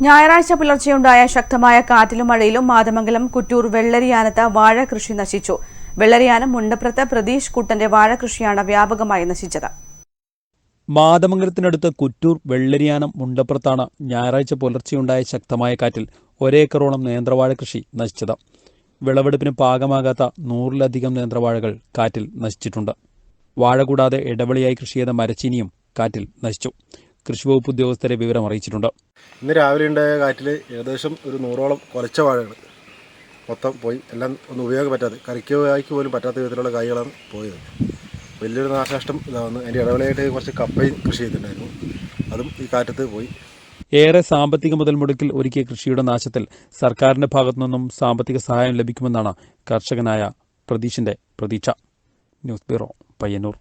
ഞായറാഴ്ച പുലർച്ചെയുണ്ടായ ശക്തമായ കാറ്റിലും മഴയിലും മാതമംഗലം കുറ്റൂർ വെള്ളരിയാനത്ത് വാഴ കൃഷി നശിച്ചു. വെള്ളരിയാനം മുണ്ടപ്രത്ത് പ്രതീഷ് കുട്ടന്റെ വാഴ കൃഷിയാണ് വ്യാപകമായി നശിച്ചത്. മാതമംഗലത്തിനടുത്ത് കുറ്റൂർ വെള്ളരിയാനം മുണ്ടപ്പുറത്താണ് ഞായറാഴ്ച പുലർച്ചെയുണ്ടായ ശക്തമായ കാറ്റിൽ ഒരേക്കറോളം നേന്ത്രവാഴ കൃഷി നശിച്ചത്. വിളവെടുപ്പിന് പാകമാകാത്ത നൂറിലധികം നേന്ത്രവാഴകൾ കാറ്റിൽ നശിച്ചിട്ടുണ്ട്. വാഴ കൂടാതെ ഇടവെളിയായി കൃഷി ചെയ്ത മരച്ചീനിയും കാറ്റിൽ നശിച്ചു. കൃഷിവകുപ്പ് ഉദ്യോഗസ്ഥരെ വിവരം അറിയിച്ചിട്ടുണ്ട്. ഇന്ന് രാവിലെ ഉണ്ടായ കാറ്റിൽ ഏകദേശം ഒരു നൂറോളം കുറച്ച വാഴകൾ മൊത്തം പോയി. എല്ലാം ഒന്നും ഉപയോഗം പറ്റാതെ കറിക്കോ കായ്ക്ക് പോലും പറ്റാത്ത വിധത്തിലുള്ള കായ്കളാണ് പോയത്. വലിയൊരു നാശനഷ്ടം ഇതാവുന്നു. അതിന്റെ ഇടവേളയായിട്ട് കുറച്ച് കപ്പയും കൃഷി ചെയ്തിട്ടുണ്ടായിരുന്നു. അതും ഈ കാറ്റത്ത് പോയി. ഏറെ സാമ്പത്തിക മുതൽ മുടക്കിൽ ഒരുക്കിയ കൃഷിയുടെ നാശത്തിൽ സർക്കാരിന്റെ ഭാഗത്തുനിന്നും സാമ്പത്തിക സഹായം ലഭിക്കുമെന്നാണ് കർഷകനായ പ്രതീഷിന്റെ പ്രതീക്ഷ. News bureau Payyanur.